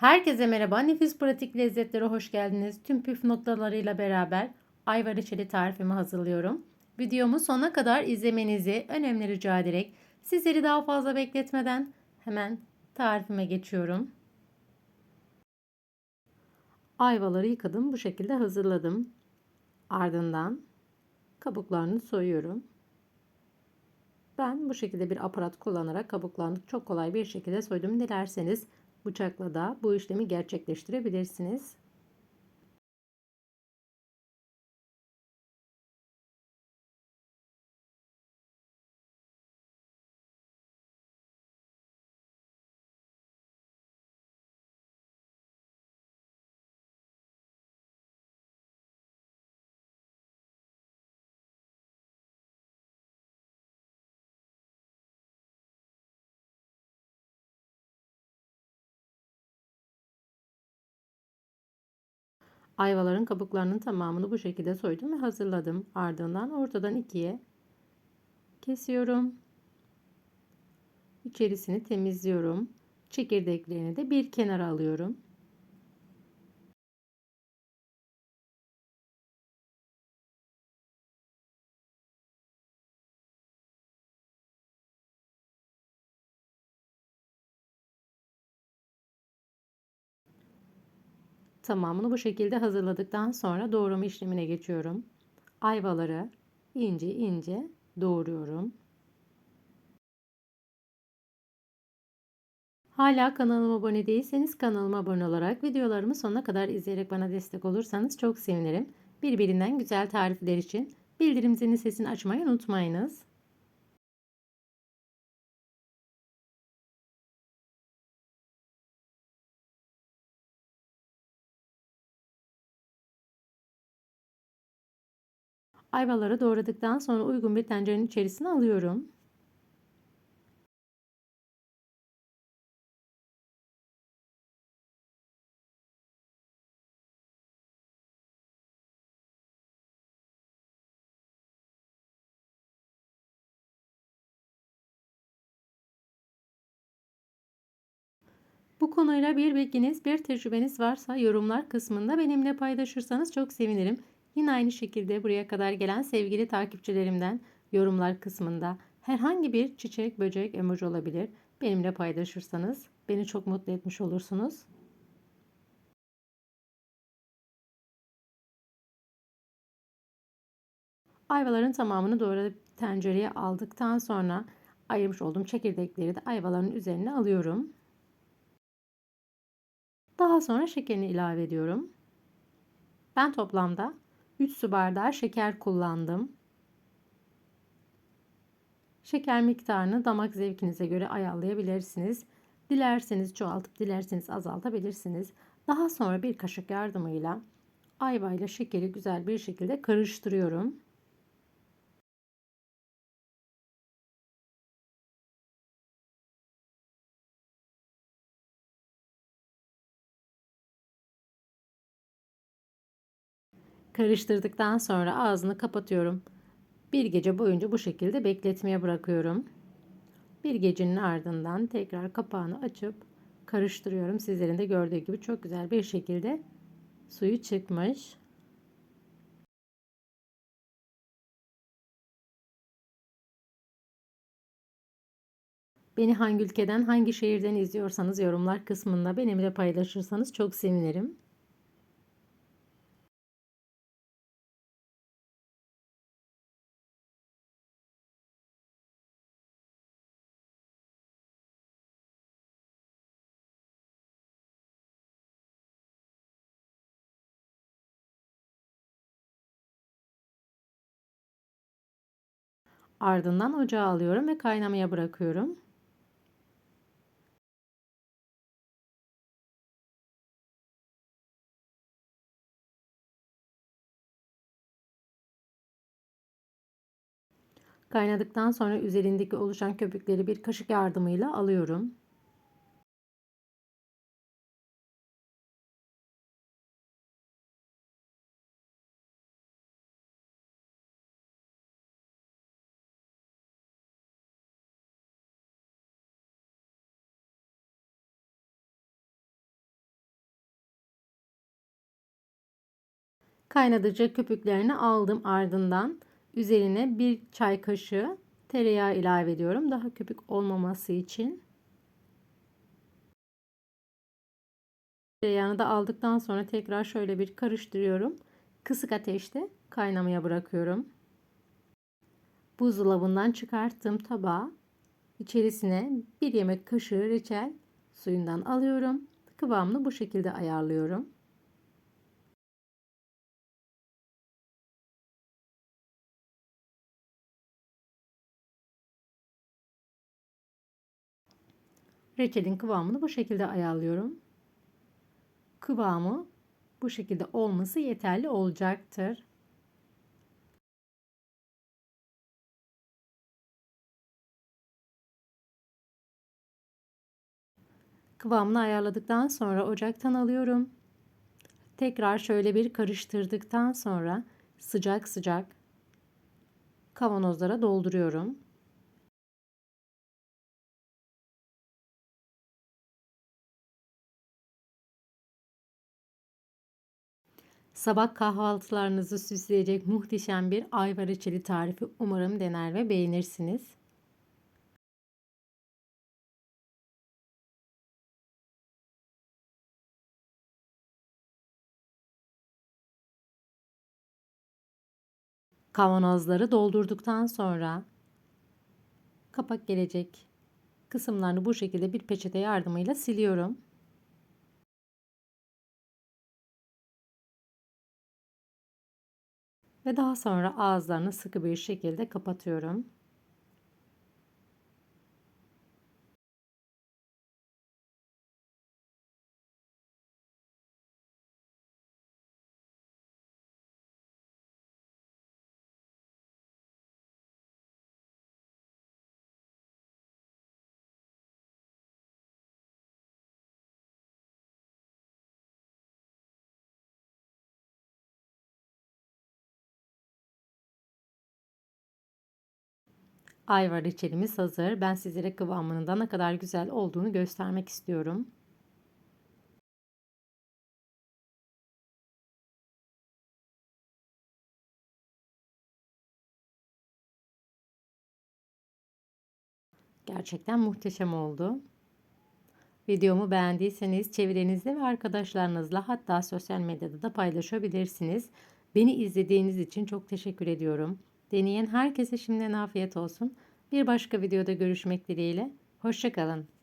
Herkese merhaba. Nefis pratik lezzetlere hoş geldiniz. Tüm püf noktalarıyla beraber ayva reçeli tarifimi hazırlıyorum. Videomu sona kadar izlemenizi önemli rica ederek sizleri daha fazla bekletmeden hemen tarifime geçiyorum. Ayvaları yıkadım. Bu şekilde hazırladım. Ardından kabuklarını soyuyorum. Ben bu şekilde bir aparat kullanarak kabuklarını çok kolay bir şekilde soydum. Dilerseniz bıçakla da bu işlemi gerçekleştirebilirsiniz. Ayvaların kabuklarının tamamını bu şekilde soydum ve hazırladım. Ardından ortadan ikiye kesiyorum. İçerisini temizliyorum. Çekirdeklerini de bir kenara alıyorum. Tamamını bu şekilde hazırladıktan sonra doğrama işlemine geçiyorum. Ayvaları ince ince doğruyorum. Hala kanalıma abone değilseniz kanalıma abone olarak videolarımı sonuna kadar izleyerek bana destek olursanız çok sevinirim. Birbirinden güzel tarifler için bildirim zilini sesini açmayı unutmayınız. Ayvaları doğradıktan sonra uygun bir tencerenin içerisine alıyorum. Bu konuyla bir bilginiz, bir tecrübeniz varsa yorumlar kısmında benimle paylaşırsanız çok sevinirim. Yine aynı şekilde buraya kadar gelen sevgili takipçilerimden yorumlar kısmında herhangi bir çiçek, böcek, emoji olabilir. Benimle paylaşırsanız beni çok mutlu etmiş olursunuz. Ayvaların tamamını doğradıp tencereye aldıktan sonra ayırmış olduğum çekirdekleri de ayvaların üzerine alıyorum. Daha sonra şekerini ilave ediyorum. Ben toplamda 3 su bardağı şeker kullandım. Şeker miktarını damak zevkinize göre ayarlayabilirsiniz. Dilerseniz çoğaltıp dilerseniz azaltabilirsiniz. Daha sonra bir kaşık yardımıyla ayva ile şekeri güzel bir şekilde karıştırıyorum. Karıştırdıktan sonra ağzını kapatıyorum. Bir gece boyunca bu şekilde bekletmeye bırakıyorum. Bir gecenin ardından tekrar kapağını açıp karıştırıyorum. Sizlerin de gördüğü gibi çok güzel bir şekilde suyu çıkmış. Beni hangi ülkeden, hangi şehirden izliyorsanız yorumlar kısmında benimle paylaşırsanız çok sevinirim. Ardından ocağa alıyorum ve kaynamaya bırakıyorum. Kaynadıktan sonra üzerindeki oluşan köpükleri bir kaşık yardımıyla alıyorum. Kaynadıkça köpüklerini aldım ardından üzerine bir çay kaşığı tereyağı ilave ediyorum. Daha köpük olmaması için. Tereyağını da aldıktan sonra tekrar şöyle bir karıştırıyorum. Kısık ateşte kaynamaya bırakıyorum. Buzdolabından çıkarttığım tabağa içerisine bir yemek kaşığı reçel suyundan alıyorum. Kıvamını bu şekilde ayarlıyorum. Reçelin kıvamını bu şekilde ayarlıyorum. Kıvamı bu şekilde olması yeterli olacaktır. Kıvamını ayarladıktan sonra ocaktan alıyorum. Tekrar şöyle bir karıştırdıktan sonra sıcak sıcak kavanozlara dolduruyorum. Sabah kahvaltılarınızı süsleyecek muhteşem bir ayva reçeli tarifi umarım dener ve beğenirsiniz. Kavanozları doldurduktan sonra kapak gelecek kısımlarını bu şekilde bir peçete yardımıyla siliyorum. Ve daha sonra ağızlarını sıkı bir şekilde kapatıyorum. Ayva reçelimiz hazır. Ben sizlere kıvamının da ne kadar güzel olduğunu göstermek istiyorum. Gerçekten muhteşem oldu. Videomu beğendiyseniz çevrenizde ve arkadaşlarınızla hatta sosyal medyada da paylaşabilirsiniz. Beni izlediğiniz için çok teşekkür ediyorum. Deneyen herkese şimdiden afiyet olsun. Bir başka videoda görüşmek dileğiyle. Hoşçakalın.